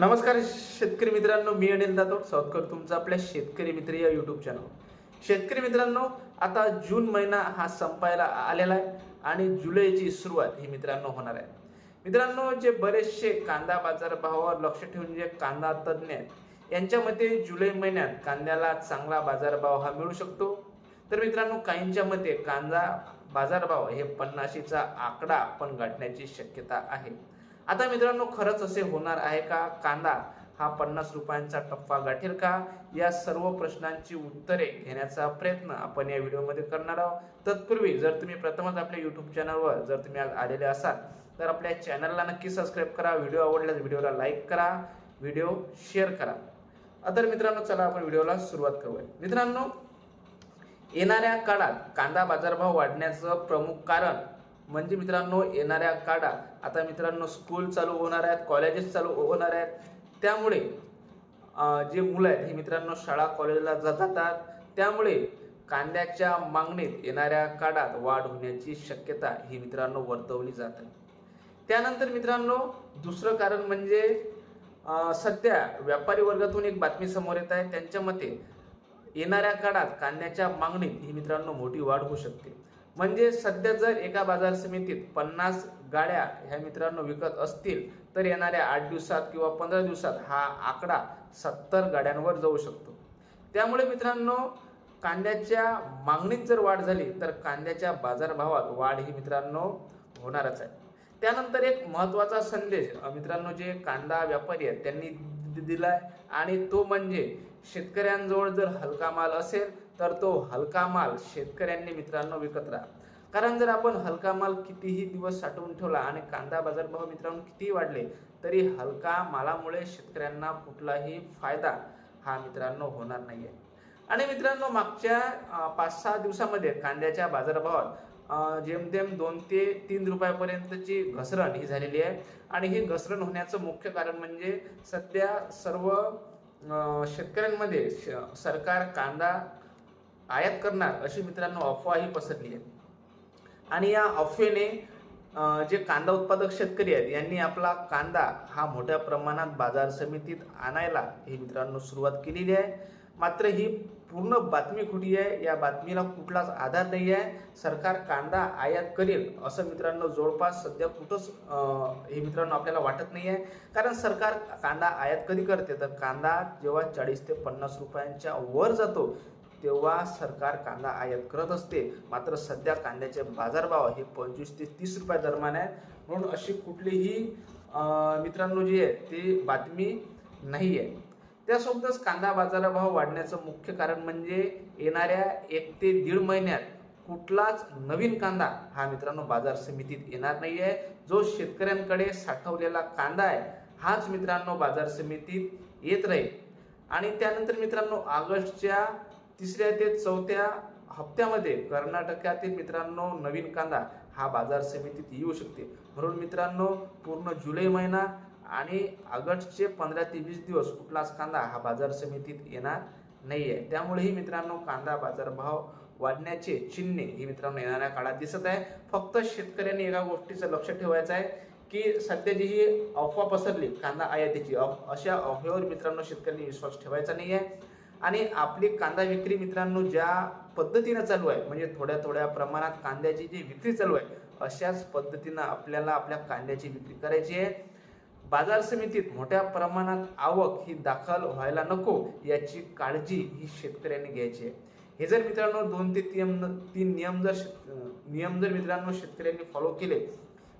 नमस्कार शेतकरी मित्रांनो मी अनिल जाधव सावतकर तुमचं आपल्या शेतकरी मित्र या युट्यूब चॅनल शेतकरी मित्रांनो आता जून महिना हा संपायला आलेला आहे आणि जुलैची सुरुवात ही मित्रांनो होणार आहे. मित्रांनो जे बरेचसे कांदा बाजार भावावर लक्ष ठेवून जे कांदा तज्ज्ञ आहेत यांच्या मते जुलै महिन्यात कांद्याला चांगला बाजारभाव हा मिळू शकतो. तर मित्रांनो काहींच्या मते कांदा बाजारभाव हे पन्नाशीचा आकडा पण गाठण्याची शक्यता आहे. आता मित्रांनो खरंच असे होणार आहे का? कांदा हा पन्नास रुपयांचा टप्पा गाठेल का? या सर्व प्रश्नांची उत्तरे घेण्याचा प्रयत्न आपण या व्हिडिओमध्ये करणार आहोत. तत्पूर्वी जर तुम्ही प्रथमच आपल्या युट्यूब चॅनलवर जर तुम्ही आज आलेले असाल तर आपल्या चॅनलला नक्की सबस्क्राईब करा. व्हिडिओ आवडल्यास व्हिडिओला लाईक करा. व्हिडिओ शेअर करा. तर मित्रांनो चला आपण व्हिडिओला सुरुवात करूया. मित्रांनो येणाऱ्या काळात कांदा बाजारभाव वाढण्याचं प्रमुख कारण म्हणजे मित्रांनो येणाऱ्या काळात आता मित्रांनो स्कूल चालू होणार आहेत कॉलेजेस चालू होणार आहेत. त्यामुळे जे मुलं आहेत हे मित्रांनो शाळा कॉलेजला जातात. त्यामुळे कांद्याच्या मागणीत येणाऱ्या काळात वाढ होण्याची शक्यता ही मित्रांनो वर्तवली जात. आहे त्यानंतर मित्रांनो दुसरं कारण म्हणजे सध्या व्यापारी वर्गातून एक बातमी समोर येत आहे. त्यांच्या मते येणाऱ्या काळात कांद्याच्या मागणीत ही मित्रांनो मोठी वाढ होऊ शकते. म्हणजे सध्या जर एका बाजार समितीत पन्नास गाड्या ह्या मित्रांनो विकत असतील तर येणाऱ्या आठ दिवसात किंवा पंधरा दिवसात हा आकडा सत्तर गाड्यांवर जाऊ शकतो. त्यामुळे मित्रांनो कांद्याच्या मागणीत जर वाढ झाली तर कांद्याच्या बाजारभावात वाढ ही मित्रांनो होणारच आहे. त्यानंतर एक महत्त्वाचा संदेश मित्रांनो जे कांदा व्यापारी आहेत त्यांनी दिला दिलाय. आणि तो म्हणजे शेतकऱ्यांजवळ जर हलका माल असेल तर तो हलका माल शेतकऱ्यांनी मित्रांनो विकत राहा. कारण जर आपण हलका माल कितीही दिवस साठवून ठेवला आणि कांदा बाजारभाव मित्रांनो कितीही वाढले तरी हलका मालामुळे शेतकऱ्यांना कुठलाही फायदा हा मित्रांनो होणार नाहीये. आणि मित्रांनो मागच्या पाच सहा दिवसामध्ये कांद्याच्या बाजारभावात जेमतेम दोन ते तीन रुपयापर्यंतची घसरण ही झालेली आहे. आणि ही घसरण होण्याचं मुख्य कारण म्हणजे सध्या सर्व शेतकऱ्यांमध्ये श- सरकार कांदा आयात करणार अशी मित्रांनो अफवाही पसरली आहे. आणि या अफवेने जे कांदा उत्पादक शेतकरी आहेत यांनी आपला कांदा हा मोठ्या प्रमाणात बाजार समितीत आणायला ही मित्रांनो सुरुवात केलेली आहे. मात्र ही पूर्ण बातमी खोटी आहे. या बातमीला कुठलाच आधार नाही आहे सरकार कांदा आयात करेल असं मित्रांनो जवळपास सध्या कुठंच हे मित्रांनो आपल्याला वाटत नाही आहे कारण सरकार कांदा आयात कधी करते? तर कांदा जेव्हा चाळीस ते पन्नास रुपयांच्या वर जातो तेव्हा सरकार कांदा आयात करत असते. मात्र सध्या कांद्याचे बाजारभाव हे पंचवीस ते तीस रुपया दरम्यान आहे. म्हणून अशी कुठलीही मित्रांनो जी आहे ती बातमी नाही आहे त्यासोबतच कांदा बाजारभाव वाढण्याचं मुख्य कारण म्हणजे येणाऱ्या एक ते दीड महिन्यात कुठलाच नवीन कांदा हा मित्रांनो बाजार समितीत येणार नाही आहे जो शेतकऱ्यांकडे साठवलेला कांदा आहे हाच मित्रांनो बाजार समितीत येत राहील. आणि त्यानंतर मित्रांनो ऑगस्टच्या तिसऱ्या ते चौथ्या हप्त्यामध्ये कर्नाटकातील मित्रांनो नवीन कांदा हा बाजार समितीत येऊ शकते. म्हणून मित्रांनो पूर्ण जुलै महिना आणि ऑगस्टचे पंधरा ते वीस दिवस कुठलाच कांदा हा बाजार समितीत येणार नाही आहे त्यामुळेही मित्रांनो कांदा बाजारभाव वाढण्याचे चिन्हे ही मित्रांनो येणाऱ्या काळात दिसत आहे. फक्त शेतकऱ्यांनी एका गोष्टीचं लक्ष ठेवायचं आहे की सध्या जी ही अफवा पसरली कांदा आयातीची अफ- अशा अफवेवर मित्रांनो शेतकऱ्यांनी विश्वास ठेवायचा नाही आहे आणि आपली कांदा विक्री मित्रांनो ज्या पद्धतीनं चालू आहे म्हणजे थोड्या थोड्या प्रमाणात कांद्याची जी विक्री चालू आहे अशाच पद्धतीनं आपल्याला आपल्या कांद्याची विक्री करायची आहे. बाजार समितीत मोठ्या प्रमाणात आवक ही दाखल व्हायला नको याची काळजी ही शेतकऱ्यांनी घ्यायची आहे. हे जर मित्रांनो दोन ते तीन तीन नियम जर नियम जर मित्रांनो शेतकऱ्यांनी फॉलो केले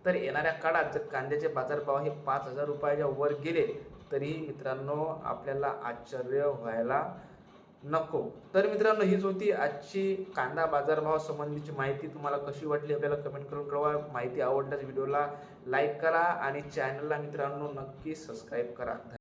तर येणाऱ्या काळात जर कांद्याचे बाजारभाव हे पाच हजार रुपयाच्या वर गेले तरीही मित्रांनो आपल्याला आश्चर्य व्हायला नको. तर मित्रांनो हीच होती आजची कांदा बाजारभाव संबंधीची माहिती. तुम्हाला कशी वाटली आपल्याला कमेंट करून कळवा. माहिती आवडल्यास व्हिडिओला लाईक करा आणि चॅनलला मित्रांनो नक्की सबस्क्राईब करा.